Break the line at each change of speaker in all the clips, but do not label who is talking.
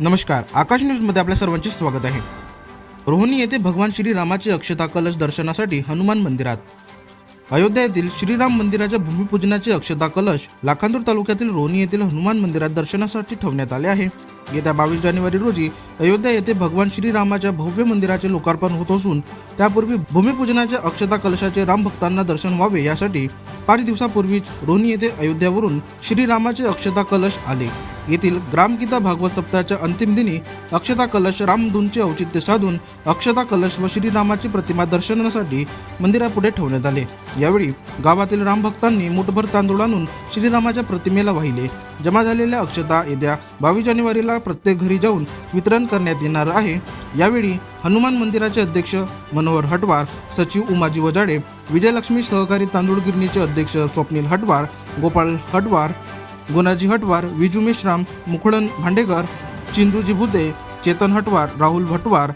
नमस्कार आकाश न्यूजमध्ये आपल्या सर्वांचे स्वागत आहे. रोहिणी येथे भगवान श्रीरामाचे अक्षता कलश दर्शनासाठी हनुमान मंदिरात. अयोध्या येथील श्रीराम मंदिराच्या भूमिपूजनाचे अक्षता कलश लाखांदूर तालुक्यातील रोहिणी येथील हनुमान मंदिरात दर्शनासाठी ठेवण्यात आले आहे. येत्या बावीस जानेवारी रोजी अयोध्या येथे भगवान श्रीरामाच्या भव्य मंदिराचे लोकार्पण होत असून त्यापूर्वी भूमिपूजनाच्या अक्षता कलशाचे राम भक्तांना दर्शन व्हावे यासाठी पाच दिवसापूर्वीच रोहिणी येथे अयोध्यावरून श्रीरामाचे अक्षता कलश आले. येथील ग्रामगीता भागवत सप्ताहाच्या अंतिम दिनी अक्षता कलश रामधूनचे औचित्य साधून अक्षता कलश व श्रीरामाची प्रतिमा दर्शनासाठी मंदिरापुढे ठेवण्यात आले. यावेळी गावातील रामभक्तांनी मुठभर तांदूळ आणून श्रीरामाच्या प्रतिमेला वाहिले. जमा झालेल्या अक्षता येत्या बावीस जानेवारीला प्रत्येक घरी जाऊन वितरण करण्यात येणार आहे. यावेळी हनुमान मंदिराचे अध्यक्ष मनोहर हटवार सचिव उमाजी वजाडे विजयलक्ष्मी सहकारी तांदूळ गिरणीचे अध्यक्ष स्वप्नील हटवार गोपाळ हटवार गुणाजी हटवार विजू मेश्राम मुकुळन भांडेकर चिंदूजी भुते चेतन हटवार राहुल भटवार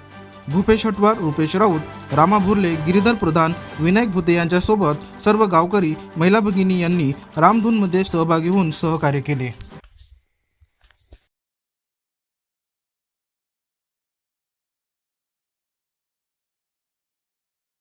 भूपेश हटवार रुपेश राऊत रामा भुर्ले गिरीधर प्रधान विनायक भुते यांच्यासोबत सर्व गावकरी महिला भगिनी यांनी रामधूनमध्ये सहभागी होऊन सहकार्य केले.